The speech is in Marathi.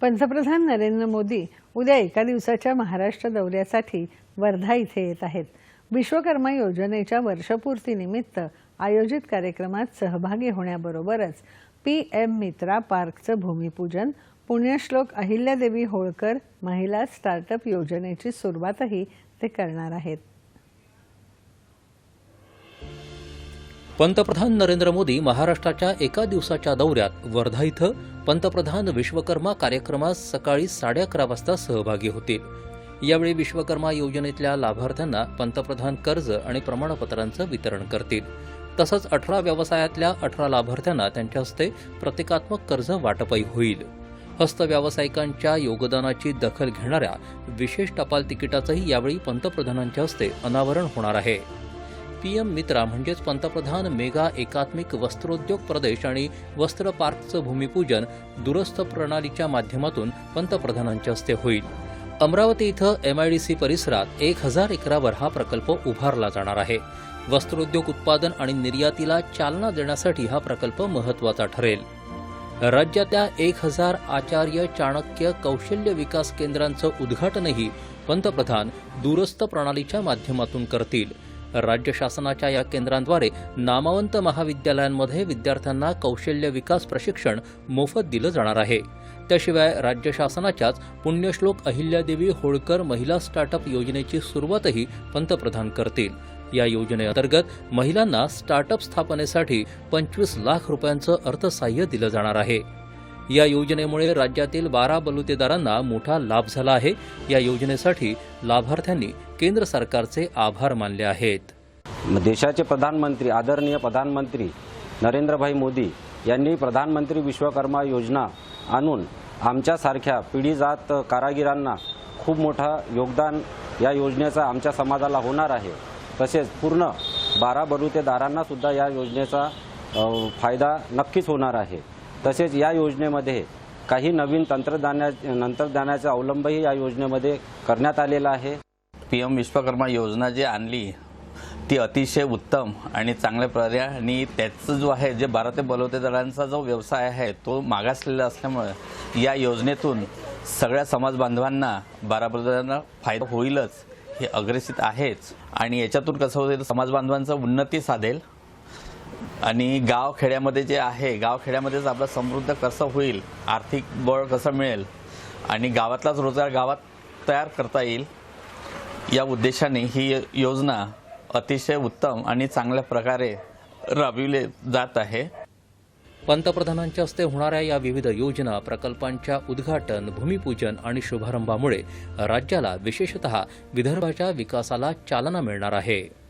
पंतप्रधान नरेंद्र मोदी उद्या एका दिवसाच्या महाराष्ट्र दौऱ्यासाठी वर्धा इथे येत आहेत. विश्वकर्मा योजनेच्या वर्षपूर्तीनिमित्त आयोजित कार्यक्रमात सहभागी होण्याबरोबरच पी एम मित्रा पार्कचं भूमिपूजन पुण्यश्लोक अहिल्यादेवी होळकर महिला स्टार्टअप योजनेची सुरुवातही ते करणार आहेत. पंतप्रधान नरेंद्र मोदी महाराष्ट्राच्या एका दिवसाच्या दौऱ्यात वर्धा इथं पंतप्रधान विश्वकर्मा कार्यक्रमात सकाळी साडे अकरा वाजता सहभागी होतील. यावेळी विश्वकर्मा योजनेतल्या लाभार्थ्यांना पंतप्रधान कर्ज आणि प्रमाणपत्रांचं वितरण करतील. तसंच अठरा व्यवसायातल्या अठरा लाभार्थ्यांना त्यांच्या हस्ते प्रतिकात्मक कर्ज वाटपही होईल. हस्त व्यावसायिकांच्या योगदानाची दखल घेणाऱ्या विशेष टपाल तिकिटाचंही यावेळी पंतप्रधानांच्या हस्ते अनावरण होणार आहे. पीएम मित्रा म्हणजेच पंतप्रधान मेगा एकात्मिक वस्त्रोद्योग प्रदेश आणि वस्त्र पार्कचं भूमिपूजन दूरस्थ प्रणालीच्या माध्यमातून पंतप्रधानांच्या हस्ते होईल. अमरावती इथं एमआयडीसी परिसरात एक हजार एकरावर हा प्रकल्प उभारला जाणार आहे. वस्त्रोद्योग उत्पादन आणि निर्यातीला चालना देण्यासाठी हा प्रकल्प महत्त्वाचा ठरेल. राज्यातल्या एक हजार आचार्य चाणक्य कौशल्य विकास केंद्रांचं उद्घाटनही पंतप्रधान दूरस्थ प्रणालीच्या माध्यमातून करतील. राज्य शासनाच्या या केंद्रांद्वारे नामवंत महाविद्यालयांमध्ये विद्यार्थ्यांना कौशल्य विकास प्रशिक्षण मोफत दिलं जाणार आहे. त्याशिवाय राज्य शासनाच्याच पुण्यश्लोक अहिल्यादेवी होळकर महिला स्टार्टअप योजनेची सुरुवातही पंतप्रधान करतील. या योजनेअंतर्गत महिलांना स्टार्टअप स्थापनेसाठी पंचवीस लाख रुपयांचं अर्थसहाय्य दिलं जाणार आहे. या योजनेमुळे राज्यातील बारा बलुतेदारांना मोठा लाभ झाला आहे. या योजनेसाठी लाभार्थ्यांनी केंद्र सरकारचे आभार मानले आहेत. देशाचे प्रधानमंत्री आदरणीय प्रधानमंत्री नरेंद्रभाई मोदी यांनी प्रधानमंत्री विश्वकर्मा योजना आणून आमच्यासारख्या पिढीजात कारागिरांना खूप मोठा योगदान या योजनेचा आमच्या समाजाला होणार आहे. तसेच पूर्ण बारा बलुतेदारांना सुद्धा या योजनेचा फायदा नक्कीच होणार आहे. तसेच या योजनेमध्ये काही नवीन तंत्रज्ञाना तंत्रज्ञानाचा अवलंबही या योजनेमध्ये करण्यात आलेला आहे. पी एम विश्वकर्मा योजना जी आणली ती अतिशय उत्तम आणि चांगल्या प्रकारे आणि त्याचं जो आहे जे बारा ते बलवतेदारांचा जो व्यवसाय आहे तो मागासलेला असल्यामुळे या योजनेतून सगळ्या समाज बांधवांना फायदा होईलच हे अग्रेसित आहेच. आणि याच्यातून कसं होईल समाज बांधवांचं उन्नती साधेल. आणि गाव खेड्यामध्ये जे आहे गाव खेड्यामध्येच आपलं समृद्ध कसं होईल आर्थिक बळ कसं मिळेल आणि गावातलाच रोजगार गावात तयार करता येईल या उद्देशाने ही योजना अतिशय उत्तम आणि चांगल्या प्रकारे राबविले जात आहे. पंतप्रधानांच्या हस्ते होणाऱ्या या विविध योजना प्रकल्पांच्या उद्घाटन भूमिपूजन आणि शुभारंभामुळे राज्याला विशेषतः विदर्भाच्या विकासाला चालना मिळणार आहे.